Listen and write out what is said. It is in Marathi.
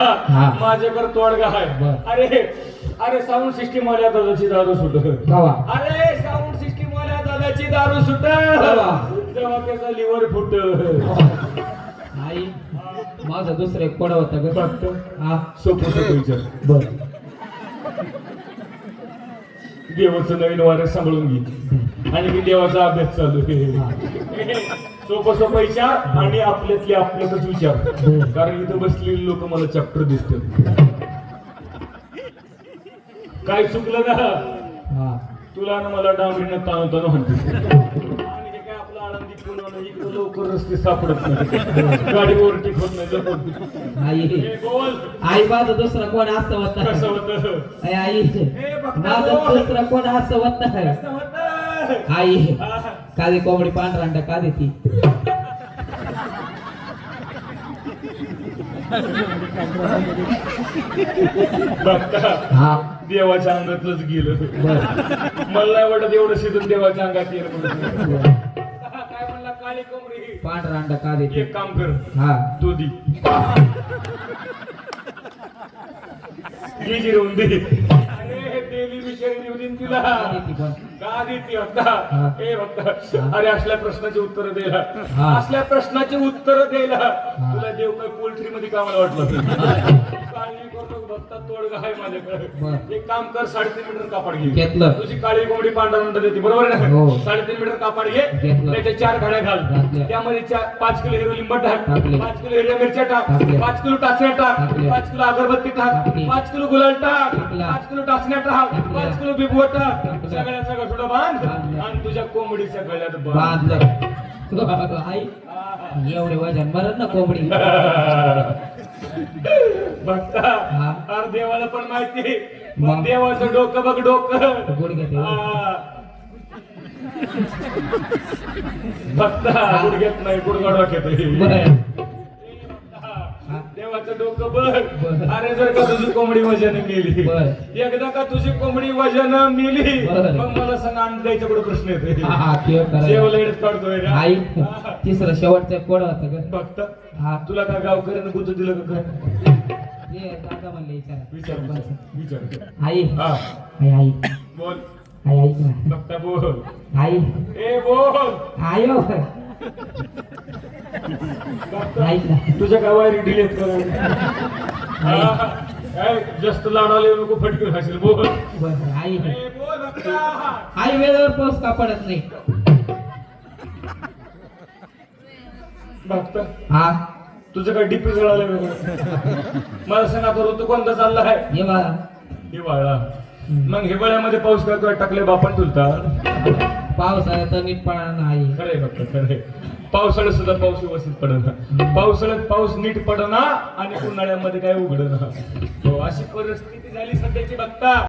हा. माझ्याकडे तोडगा आहे. अरे अरे साऊंड सिस्टीम वाल्या दादाची दारू सुट. अरे साऊंड सिस्टीम वाल्या दादाची दारू सुट? जेव्हा त्याचा लिव्हर फुट. आई माझा दुसरा एक कोडा होता ग. फक्त हा. सोपं सोपं विचार. बर. देवाचं नवीन वारं सांभाळून घे. आणि मी देवाचा अभ्यास चालू आहे. सोपं सोपं विचार आणि आपल्यातले आपल्यातच विचार. कारण इथं बसलेली लोक मला चॅप्टर दिसतात. काय चुकलं ना? तुला ना मला डांबरीनं ताणू ताणू म्हणते लवकर रस्ते सापडत नाही गाडी होत नाही. आई ए, बोल. आई माझा दुसरा कोण असं होता? आई माझा. दुसरा कोण असं होतं? आई. कादी कोंबडी पांढरांडा का देती? हा. देवाच्या अंगातलंच गेलं. बर. मला नाही वाटत एवढं शिजून देवाच्या अंगात येईल म्हणून. काय म्हणला काळी कोंबडी पांढरांडा का देती? एक काम कर. हा. दुधी घे जिरवून दे. हा. भक्ता. अरे असल्या प्रश्नाचे उत्तर द्यायला. असल्या प्रश्नाचे उत्तर द्यायला. तुला देव काय पोल्ट्री मध्ये कामाला वाटलं? काळजी करू नको भक्ता तोडगा आहे बर. माझ्याकडे एक काम कर साडेतीन मीटर कापड घे घेतलं. तुझी काळी कोंबडी पांढरा म्हणतात देते बरोबर आहे हो. ना साडेतीन मीटर कापड घे. त्याच्या चार घड्या घाल. त्यामध्ये चार पाच किलो हिरो लिंबा टाक. पाच किलो हिरव्या मिरच्या टाक. पाच किलो टाचण्या टाक. पाच किलो अगरबत्ती टाक. पाच किलो गुलाल टाक. पाच किलो टाचण्या टाक. पाच किलो बिबवट टाक. सगळ्याचा गठोडा बांध. आणि तुझ्या कोंबडीच्या गळ्यात बांध आई एवढे वजन मरत ना कोंबडी बघता. अरे देवाला पण माहिती मग? देवाचं डोकं बघ डोकं. बघता गुडघ्यात नाही गुडगा डोक्यात. देवाचं डोकं बर. अरे जर का तुझी कोंबडी वजन मेली. एकदा का तुझी कोंबडी वजन मेली. मग मला सांग आणि द्यायच्या पुढे प्रश्न येते येत काढतोय. आई. तिसरा शेवटचा कोडा होता ग बघता हा. तुला काय गावकऱ्यानं गुत दिलं का दादा म्हणले विचार. विचार विचार आई. हा. आई आई. बोल. आई बघता बोल. आई. ए बोल. आयो तुझ्या गावारी डिलेट कर काय? जास्त लाडाला नको फटके खाशील बोल. आई. आई वेळेवर पाऊस का पडत नाही? बघता हा. तुझं काय डीपी जळालं मला सांग आता ऋतू कोणता चालला आहे? बघा. हिवाळा. मग हिवाळ्यामध्ये पाऊस करतोय टाकले बापन तुलता नीट पडणार नाही. खरे बघता खरे पावसाळ्यात सुद्धा पाऊस व्यवस्थित पडना. पावसाळ्यात पाऊस नीट पडना आणि उन्हाळ्यामध्ये काय उघडना. हो अशी परिस्थिती झाली सध्याची बघता.